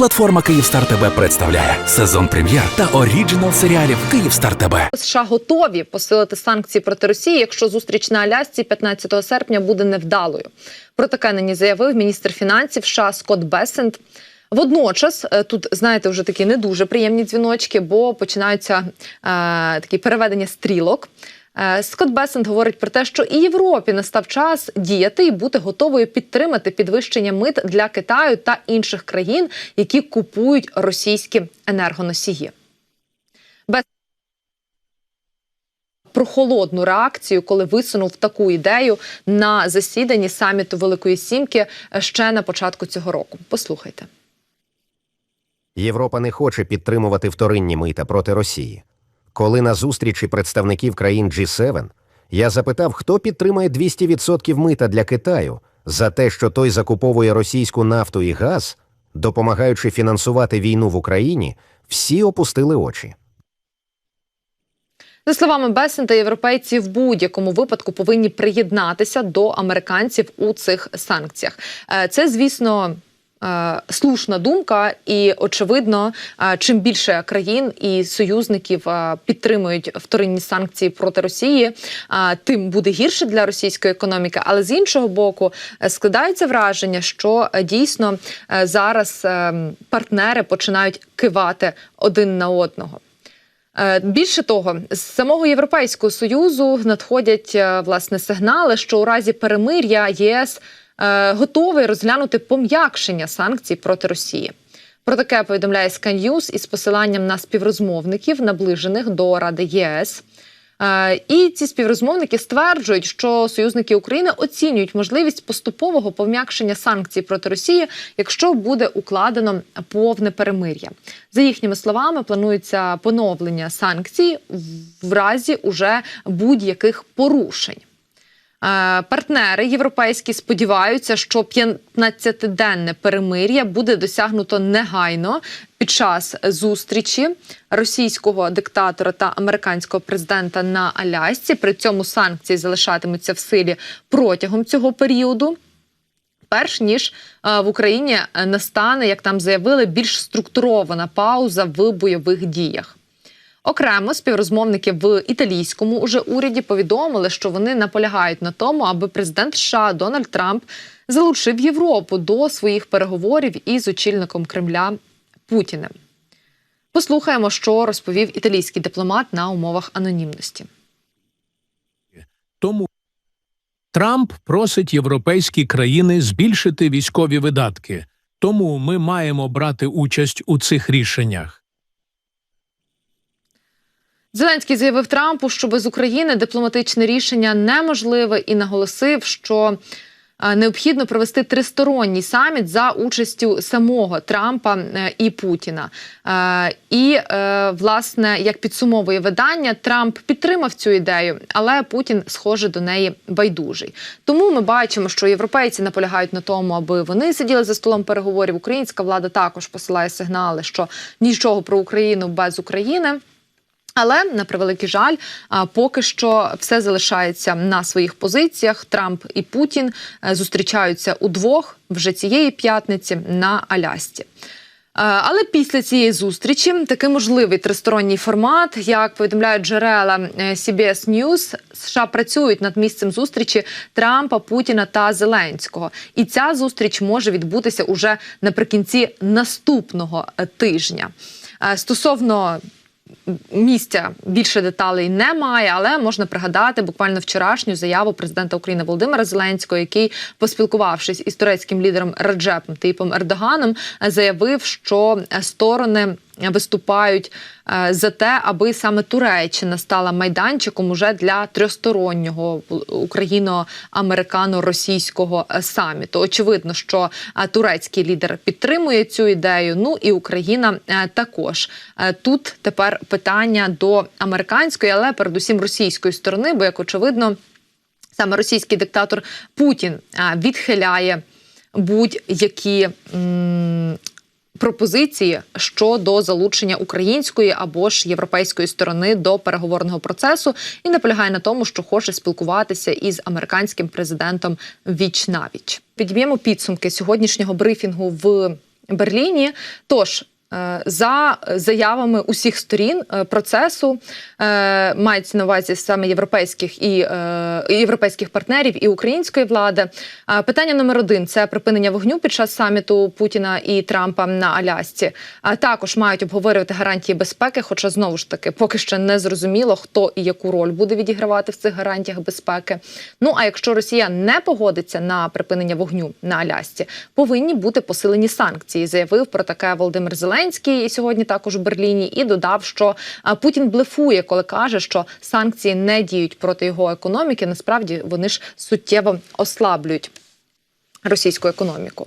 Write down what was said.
Платформа Київстар ТБ представляє сезон прем'єр та оріджинал серіалів Київстар ТБ. США готові посилити санкції проти Росії, якщо зустріч на Алясці 15 серпня буде невдалою. Про таке нині заявив міністр фінансів США Скотт Бесент. Водночас е, тут знаєте вже такі не дуже приємні дзвіночки, бо починаються е, такі переведення стрілок. Е, Скотт Бесент говорить про те, що і Європі настав час діяти і бути готовою підтримати підвищення мит для Китаю та інших країн, які купують російські енергоносії. Бес- про холодну реакцію, коли висунув таку ідею на засіданні саміту Великої Сімки е, ще на початку цього року. Послухайте. Європа не хоче підтримувати вторинні мита проти Росії. Коли на зустрічі представників країн G7 я запитав, хто підтримає 200% мита для Китаю за те, що той закуповує російську нафту і газ, допомагаючи фінансувати війну в Україні, всі опустили очі. За словами Бесента, європейці в будь-якому випадку повинні приєднатися до американців у цих санкціях. Е, Це, звісно. Е, Слушна думка, і очевидно, е, чим більше країн і союзників е, підтримують вторинні санкції проти Росії, тим буде гірше для російської економіки. Але з іншого боку, складається враження, що дійсно зараз партнери починають кивати один на одного. Більше того, з самого Європейського союзу надходять власне сигнали, що у разі перемир'я ЄС готовий розглянути пом'якшення санкцій проти Росії. Про таке повідомляє Sky із посиланням на співрозмовників, наближених до Ради ЄС. Е, І ці співрозмовники стверджують, що союзники України оцінюють можливість поступового пом'якшення санкцій проти Росії, якщо буде укладено повне перемир'я. За їхніми словами, планується поновлення санкцій в разі уже будь-яких порушень. Е, Партнери європейські сподіваються, що 15-денне перемир'я буде досягнуто негайно під час зустрічі російського диктатора та американського президента на Алясці. При цьому санкції залишатимуться в силі протягом цього періоду. Перш ніж е, в Україні е, настане, як там заявили, більш структурована пауза в бойових діях. Окремо співрозмовники в італійському уже уряді повідомили, що вони наполягають на тому, аби президент США Дональд Трамп залучив Європу до своїх переговорів із очільником Кремля Путіним. Послухаємо, що розповів італійський дипломат на умовах анонімності. Тому Трамп просить європейські країни збільшити військові видатки. Тому ми маємо брати участь у цих рішеннях. Зеленський заявив Трампу, що без України дипломатичне рішення неможливе, і наголосив, що е, необхідно провести тристоронній саміт за участю самого Трампа е, і Путіна. Е, І власне, як підсумовує видання, Трамп підтримав цю ідею, але Путін, схоже, до неї байдужий. Тому ми бачимо, що європейці наполягають на тому, аби вони сиділи за столом переговорів. Українська влада також посилає сигнали, що нічого про Україну без України. Але на превеликий жаль, поки що все залишається на своїх позиціях. Трамп і Путін е, зустрічаються удвох вже цієї п'ятниці на Алясці. Е, Але після цієї зустрічі такий можливий тристоронній формат, як повідомляють джерела е, CBS News, США працюють над місцем зустрічі Трампа, Путіна та Зеленського. І ця зустріч може відбутися уже наприкінці наступного е, тижня. Е, Стосовно місця більше деталей немає, але можна пригадати буквально вчорашню заяву президента України Володимира Зеленського, який, поспілкувавшись із турецьким лідером Раджепом Типом Ердоганом, заявив, що сторони виступають е, за те, аби саме Туреччина стала майданчиком уже для трьохстороннього україно-американо-російського саміту. Очевидно, що е, турецький лідер підтримує цю ідею. Ну і Україна е, також тут тепер питання до американської, але передусім російської сторони, бо як очевидно, саме російський диктатор Путін відхиляє будь-які. Пропозиції щодо залучення української або ж європейської сторони до переговорного процесу і наполягає на тому, що хоче спілкуватися із американським президентом віч навіч. Підіб'ємо підсумки сьогоднішнього брифінгу в Берліні. Тож. Е, За заявами усіх сторін е, процесу е, мається на увазі саме європейських і європейських партнерів і української влади. Питання номер один це припинення вогню під час саміту Путіна і Трампа на Алясці. А також мають обговорювати гарантії безпеки. Хоча знову ж таки поки ще не зрозуміло, хто і яку роль буде відігравати в цих гарантіях безпеки. Ну а якщо Росія не погодиться на припинення вогню на Алясці, повинні бути посилені санкції. Заявив про таке Володимир Зеленський сьогодні також у Берліні і додав, що Путін блефує, коли каже, що санкції не діють проти його економіки. Насправді вони ж суттєво ослаблюють російську економіку.